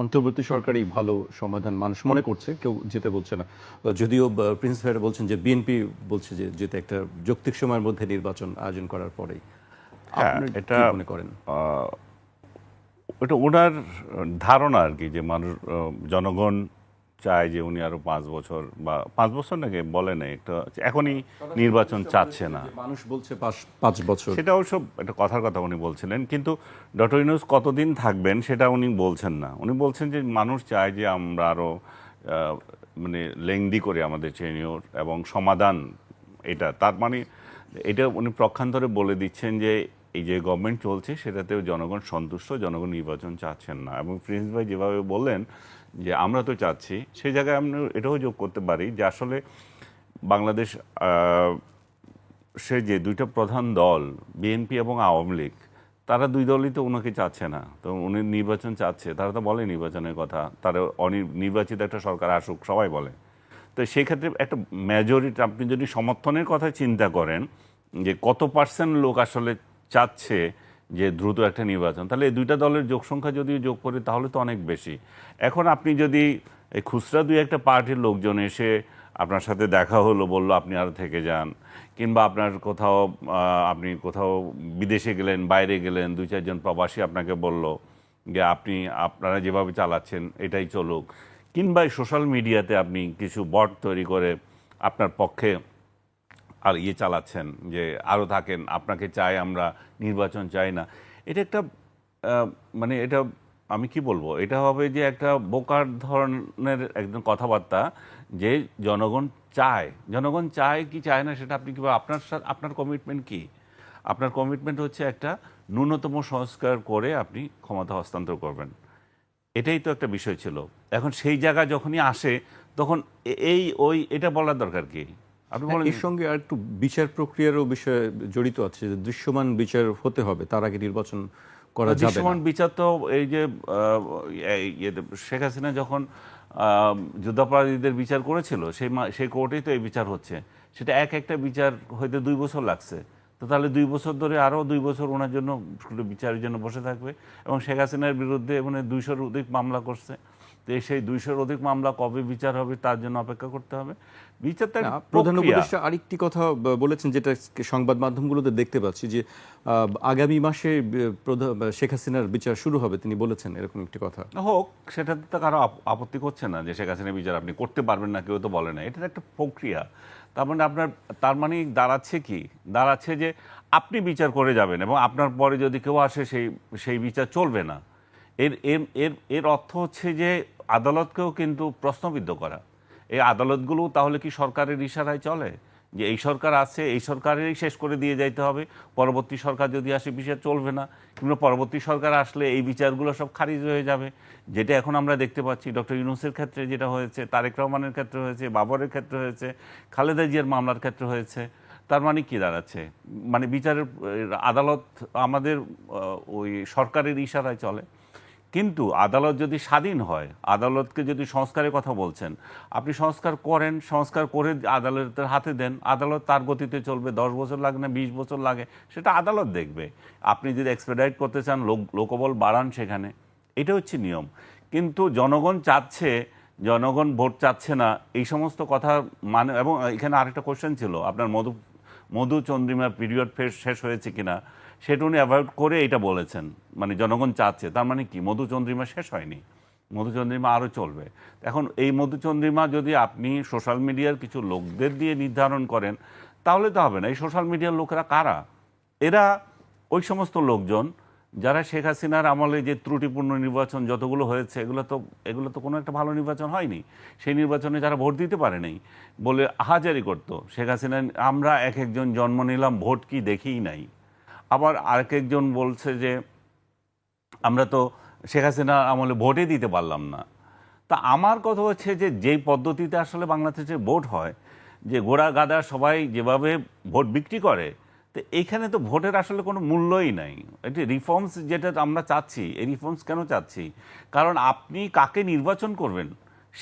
অন্তর্বর্তী সরকারই ভালো সমাধান মানুষ মনে করছে কেউ যেতে বলছে না। যদিও প্রিন্স ভাইরা বলছেন যে বিএনপি বলছে যে যেতে একটা যৌক্তিক সময়ের মধ্যে নির্বাচন আয়োজন করার পরেই। হ্যাঁ, এটা মনে করেন? এটা ওনার ধারণা আর কি যে মানুষ জনগণ চায় যে উনি আরও পাঁচ বছর বা পাঁচ বছর নাকি বলে নাই একটা এখনই নির্বাচন চাচ্ছে না। মানুষ বলছে পাঁচ পাঁচ বছর। সেটা অবশ্য একটা কথার কথা উনি বলছিলেন কিন্তু ডক্টর ইউনুস কতদিন থাকবেন সেটা উনি বলছেন না। উনি বলছেন যে মানুষ চায় যে আমরা আরও মানে লেংদি করে আমাদের চেনিওর এবং সমাধান এটা। তার মানে এটা উনি প্রক্ষান্তরে বলে দিচ্ছেন যে এই যে গভর্নমেন্ট চলছে, সেটাতেও জনগণ সন্তুষ্ট, জনগণ নির্বাচন চাচ্ছেন না। এবং প্রিন্স ভাই যেভাবে বললেন যে, আমরা তো চাচ্ছি সেই জায়গায় আমরা এটাও যোগ করতে পারি যে, আসলে বাংলাদেশ সে যে দুইটা প্রধান দল, বিএনপি এবং আওয়ামী লীগ, তারা দুই দলই তো ওনাকে চাচ্ছে না। তো উনি নির্বাচন চাচ্ছে। তারা তো বলে নির্বাচনের কথা। তারা অনি- নির্বাচিত একটা সরকার আসুক, সবাই বলে। তো সেই ক্ষেত্রে একটা মেজরিটি আপনি যদি সমর্থনের কথা চিন্তা করেন, যে কত পার্সেন্ট লোক আসলে চাচ্ছে যে দ্রুত একটা নির্বাচন, তাহলে এই দুইটা দলের যোগ সংখ্যা যদি যোগ করি তাহলে তো অনেক বেশি। এখন আপনি যদি এই খুচরা দুই একটা পার্টির লোকজন এসে আপনার সাথে দেখা হলো, বলল আপনি আরও থেকে যান, কিংবা আপনার কোথাও আপনি কোথাও বিদেশে গেলেন, বাইরে গেলেন, দুই চারজন প্রবাসী আপনাকে বলল যে আপনি, আপনারা যেভাবে চালাচ্ছেন এটাই চলুক, কিংবা সোশ্যাল মিডিয়াতে আপনি কিছু বট তৈরি করে আপনার পক্ষে আর ইয়ে চালাচ্ছেন, যে আরও থাকেন, আপনাকে চাই, আমরা নির্বাচন চাই না। এটা একটা মানে এটা আমি কি বলব? এটা হবে যে একটা বোকার ধরনের একদম কথাবার্তা যে জনগণ চায়। জনগণ চায় কি চায় না সেটা আপনি কীভাবে আপনার সাথে আপনার কমিটমেন্ট কি? আপনার কমিটমেন্ট হচ্ছে একটা ন্যূনতম সংস্কার করে আপনি ক্ষমতা হস্তান্তর করবেন। এটাই তো একটা বিষয় ছিল। এখন সেই জায়গা যখনই আসে, তখন এই ওই, এটা বলার দরকার কি? আপনি বলেন এর সঙ্গে আর একটু বিচার প্রক্রিয়ারও বিষয় জড়িত আছে যে দৃশ্যমান বিচার হতে হবে তার আগে নির্বাচন করা যাবে দৃশ্যমান বিচার তো এই যে শেখ হাসিনা যখন যুদ্ধাপরাধীদের বিচার করেছিল সেই সেই কোর্টেই তো এই বিচার হচ্ছে। সেটা এক একটা বিচার হইতে দুই বছর লাগছে। তো তাহলে দুই বছর ধরে আরও দুই বছর ওনার জন্য বিচারের জন্য বসে থাকবে। এবং শেখ হাসিনার বিরুদ্ধে মানে দুইশোর অধিক মামলা করছে। সেই দুইশোর অধিক মামলা কবে বিচার হবে তার জন্য অপেক্ষা করতে হবে। বিচারটা না, প্রধান। উপদেষ্টা আরেকটি কথা বলেছেন যেটা সংবাদ মাধ্যমগুলোতে দেখতে পাচ্ছি যে আগামী মাসে শেখ হাসিনার বিচার শুরু হবে তিনি বলেছেন এরকম একটি কথা। হোক সেটাতে তো কারও আপত্তি করছে না যে শেখ হাসিনা বিচার আপনি করতে পারবেন না কেউ তো বলে না। এটা তো একটা প্রক্রিয়া। তার মানে আপনার তার মানে দাঁড়াচ্ছে কি? দাঁড়াচ্ছে যে আপনি বিচার করে যাবেন এবং আপনার পরে যদি কেউ আসে সেই সেই বিচার চলবে না। এর এর এর এর অর্থ হচ্ছে যে আদালতকেও কিন্তু প্রশ্নবিদ্ধ করা। এই আদালতগুলো তাহলে কি সরকারের ইশারায় চলে? যে এই সরকার আছে, এই সরকারেরই শেষ করে দিয়ে যাইতে হবে। পরবর্তী সরকার যদি আসে, বিচার চলবে না। কিংবা পরবর্তী সরকার আসলে এই বিচারগুলো সব খারিজ হয়ে যাবে। যেটা এখন আমরা দেখতে পাচ্ছি, ডক্টর ইউনুসের ক্ষেত্রে যেটা হয়েছে, তারেক রহমানের ক্ষেত্রে হয়েছে, বাবরের ক্ষেত্রে হয়েছে, খালেদা জিয়ার মামলার ক্ষেত্রে হয়েছে। তার মানে কি দাঁড়াচ্ছে? মানে বিচারের আদালত আমাদের ওই সরকারের ইশারায় চলে। কিন্তু আদালত যদি স্বাধীন হয়, আদালতকে যদি সংস্কারের কথা বলছেন, আপনি সংস্কার করেন, সংস্কার করে আদালতের হাতে দেন, আদালত তার গতিতে চলবে, দশ বছর লাগে না, বিশ বছর লাগে, সেটা আদালত দেখবে। আপনি যদি এক্সপেডাইট করতে চান, লোক, লোকবল বাড়ান সেখানে এটা হচ্ছে নিয়ম। কিন্তু জনগণ চাচ্ছে, জনগণ ভোট চাচ্ছে না, এই সমস্ত কথা মানে এবং এখানে আরেকটা কোশ্চেন ছিল, আপনার মধু মধু চন্দ্রিমা পিরিয়ড ফের শেষ হয়েছে কিনা, সেটা উনি অ্যাভয়েড করে এটা বলেছেন। মানে জনগণ চাচ্ছে, তার মানে কি? মধুচন্দ্রিমা শেষ হয়নি। মধুচন্দ্রিমা আরও চলবে। এখন এই মধুচন্দ্রিমা যদি আপনি সোশ্যাল মিডিয়ার কিছু লোকদের দিয়ে নির্ধারণ করেন, তাহলে তো হবে না। এই সোশ্যাল মিডিয়ার লোকেরা কারা? এরা ওই সমস্ত লোকজন যারা শেখ হাসিনার আমলে যে ত্রুটিপূর্ণ নির্বাচন যতগুলো হয়েছে, এগুলো তো এগুলো তো কোনো একটা ভালো নির্বাচন হয়নি। সেই নির্বাচনে যারা ভোট দিতে পারে নাই বলে হাজারি করতো, শেখ হাসিনা, আমরা এক একজন জন্ম নিলাম, ভোট কি দেখিই নাই। আবার আরেক একজন বলছে যে, আমরা তো শেখ হাসিনার আমলে ভোটই দিতে পারলাম না। তা আমার কথা হচ্ছে যে, যেই পদ্ধতিতে আসলে বাংলাদেশে ভোট হয়, যে গোড়া গাদা সবাই যেভাবে ভোট বিক্রি করে তো এখানে তো ভোটের আসলে কোনো মূল্যই নাই। এটি রিফর্মস যেটা আমরা চাচ্ছি, এই রিফর্মস কেন চাচ্ছি? কারণ আপনি কাকে নির্বাচন করবেন,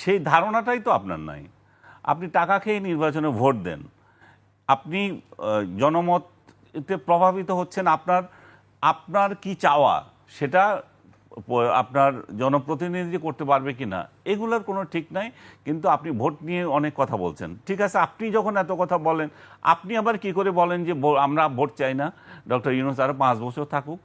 সেই ধারণাটাই তো আপনার নাই। আপনি টাকা খেয়ে নির্বাচনে ভোট দেন। আপনি জনমতে প্রভাবিত হচ্ছেন আপনার আপনার কি চাওয়া, সেটা আপনার জনপ্রতিনিধি করতে পারবে কি না, এগুলোর কোনো ঠিক নাই, কিন্তু আপনি ভোট নিয়ে অনেক কথা বলছেন। ঠিক আছে, আপনি যখন এত কথা বলেন, আপনি আবার কি করে বলেন যে আমরা ভোট চাই না? ডক্টর ইউনুস আরও পাঁচ বছর থাকুক।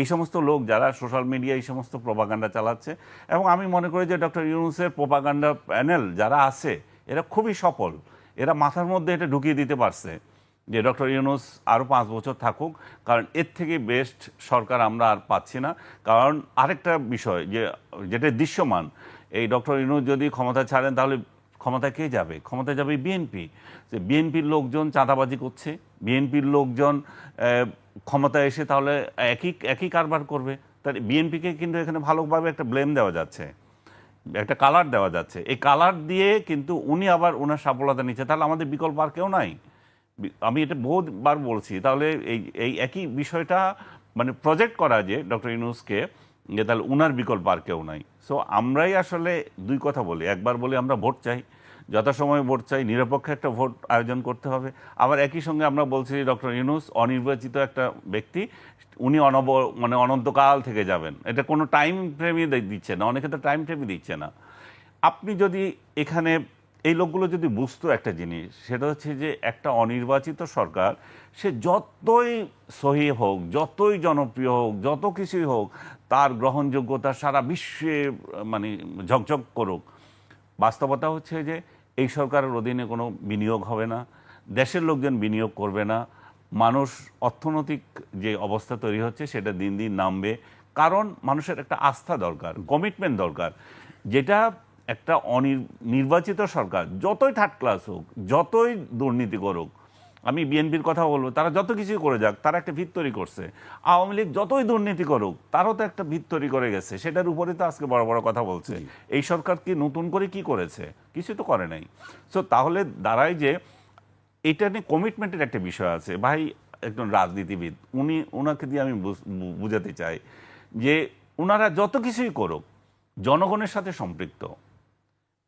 এই সমস্ত লোক যারা সোশ্যাল মিডিয়া এই সমস্ত প্রোপাগান্ডা চালাচ্ছে, এবং আমি মনে করি যে ডক্টর ইউনুসের প্রোপাগান্ডা প্যানেল যারা আছে, এরা খুবই সফল। এরা মাথার মধ্যে এটা ঢুকিয়ে দিতে পারছে। যে ডক্টর ইউনুস আরও পাঁচ বছর থাকুক কারণ এর থেকে বেস্ট সরকার আমরা আর পাচ্ছি না। কারণ আরেকটা বিষয় যে যেটা দৃশ্যমান এই ডক্টর ইউনুস যদি ক্ষমতা ছাড়েন তাহলে ক্ষমতায় কে যাবে? ক্ষমতায় যাবে বিএনপি। যে বিএনপির লোকজন চাঁদাবাজি করছে বিএনপির লোকজন আহ, ক্ষমতায় এসে তাহলে একই একই কারবার করবে। তার বিএনপিকে কিন্তু এখানে ভালোভাবে একটা ব্লেম দেওয়া যাচ্ছে একটা কালার দেওয়া যাচ্ছে। এই কালার দিয়ে কিন্তু উনি আবার ওনার সফলতা নিচ্ছে। তাহলে আমাদের বিকল্প আর কেউ নাই। আমি এটা বহুবার বলছি, তাহলে এই এই একই বিষয়টা মানে প্রজেক্ট করা যে ডক্টর ইউনুসকে, যে তাহলে উনার বিকল্প আর কেউ নাই। সো আমরাই আসলে দুই কথা বলি। একবার বলি আমরা ভোট চাই, যথাসময়ে ভোট চাই, নিরপেক্ষ একটা ভোট আয়োজন করতে হবে। আবার একই সঙ্গে আমরা বলছি ডক্টর ইউনুস অনির্বাচিত একটা ব্যক্তি, উনি অনব মানে অনন্তকাল থেকে যাবেন। এটা কোনো টাইম ফ্রেমই দিচ্ছে না, অনেকে তো টাইম ফ্রেমই দিচ্ছে না। আপনি যদি এখানে এই লোকগুলো যদি বুঝতো একটা জিনিস, সেটা হচ্ছে যে একটা অনির্বাচিত সরকার, সে যতই সহি হোক, যতই জনপ্রিয় হোক, যত কিছুই হোক, তার গ্রহণযোগ্যতা সারা বিশ্বে মানে ঝকঝক করুক। বাস্তবতা হচ্ছে যে এই সরকারের অধীনে কোনো বিনিয়োগ হবে না, দেশের লোকজন বিনিয়োগ করবে না, মানুষ অর্থনৈতিক যে অবস্থা তৈরি হচ্ছে, সেটা দিন দিন নামবে। কারণ মানুষের একটা আস্থা দরকার, কমিটমেন্ট দরকার। যেটা একটা অনির নির্বাচিত সরকার যতই থার্ড ক্লাস হোক যতই দুর্নীতি করুক আমি বিএনপির কথা বলব তারা যত কিছুই করে যাক তারা একটা ভিত তৈরি করছে। আওয়ামী লীগ যতই দুর্নীতি করুক তারও তো একটা ভিত তৈরি করে গেছে। সেটার উপরে তো আজকে বড় বড় কথা বলছে। এই সরকার কি নতুন করে কি করেছে? কিছু তো করে নাই। সো তাহলে দাঁড়ায় যে এটা নিয়ে কমিটমেন্টের একটা বিষয় আছে। ভাই একজন রাজনীতিবিদ উনি ওনাকে দিয়ে আমি বুঝাতে চাই যে ওনারা যত কিছুই করুক জনগণের সাথে সম্পৃক্ত।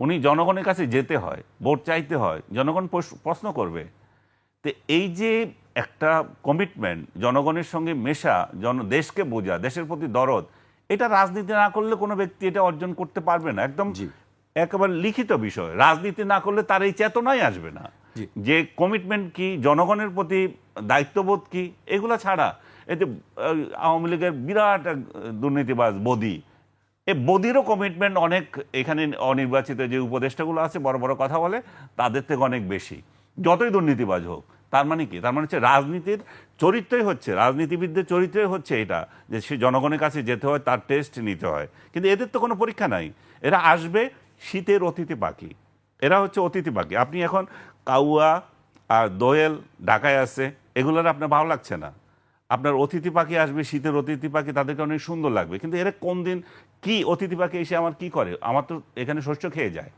উনি জনগণের কাছে যেতে হয় ভোট চাইতে হয় জনগণ প্রশ্ন করবে। তো এই যে একটা কমিটমেন্ট জনগণের সঙ্গে মেশা জন দেশকে বোঝা দেশের প্রতি দরদ এটা রাজনীতি না করলে কোনো ব্যক্তি এটা অর্জন করতে পারবে না। একদম। একেবারে লিখিত বিষয়। রাজনীতি না করলে তার এই চেতনাই আসবে না। যে কমিটমেন্ট কি জনগণের প্রতি দায়িত্ববোধ কি এগুলো ছাড়া। এই যে আওয়ামী লীগের বিরাট দুর্নীতিবাজ বদি এই বদিরও কমিটমেন্ট অনেক এখানে অনির্বাচিত যে উপদেষ্টাগুলো আছে, বড় বড় কথা বলে, তাদের থেকে অনেক বেশি। যতই দুর্নীতিবাজ হোক, তার মানে কি? তার মানে হচ্ছে রাজনীতির চরিত্রই হচ্ছে, রাজনীতিবিদদের চরিত্রই হচ্ছে এটা, যে সে জনগণের কাছে যেতে হয়, তার টেস্ট নিতে হয়। কিন্তু এদের তো কোনো পরীক্ষা নাই। এরা আসবে, শীতের অতিথি পাখি। এরা হচ্ছে অতিথি পাখি। আপনি এখন কাউয়া আর দোয়েল ঢাকায় আছে, এগুলোর আপনার ভালো লাগছে না? আপনার অতিথি পাখি আসবে শীতের অতিথি পাখি তাদেরকে অনেক সুন্দর লাগবে। কিন্তু এরা কোন দিন কি অতিথি পাখি এসে আমার কি করে? আমার তো এখানে শস্য খেয়ে যায়।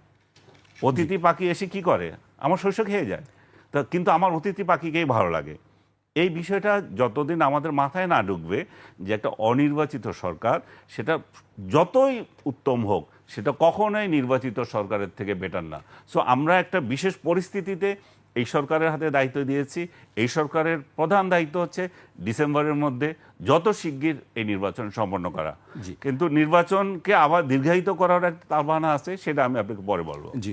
অতিথি পাখি এসে কি করে? আমার শস্য খেয়ে যায়। তা কিন্তু আমার অতিথি পাখিকেই ভালো লাগে। এই বিষয়টা যতদিন আমাদের মাথায় না ঢুকবে যে একটা অনির্বাচিত সরকার সেটা যতই উত্তম হোক সেটা কখনোই নির্বাচিত সরকারের থেকে বেটার না। সো আমরা একটা বিশেষ পরিস্থিতিতে এই সরকারের হাতে দায়িত্ব দিয়েছি। এই সরকারের প্রধান দায়িত্ব হচ্ছে ডিসেম্বরের মধ্যে যত শিগগির এই নির্বাচন সম্পন্ন করা। জি। কিন্তু নির্বাচনকে আবার দীর্ঘায়িত করার একটা তালবানা আছে সেটা আমি আপনাকে পরে বলব। জি।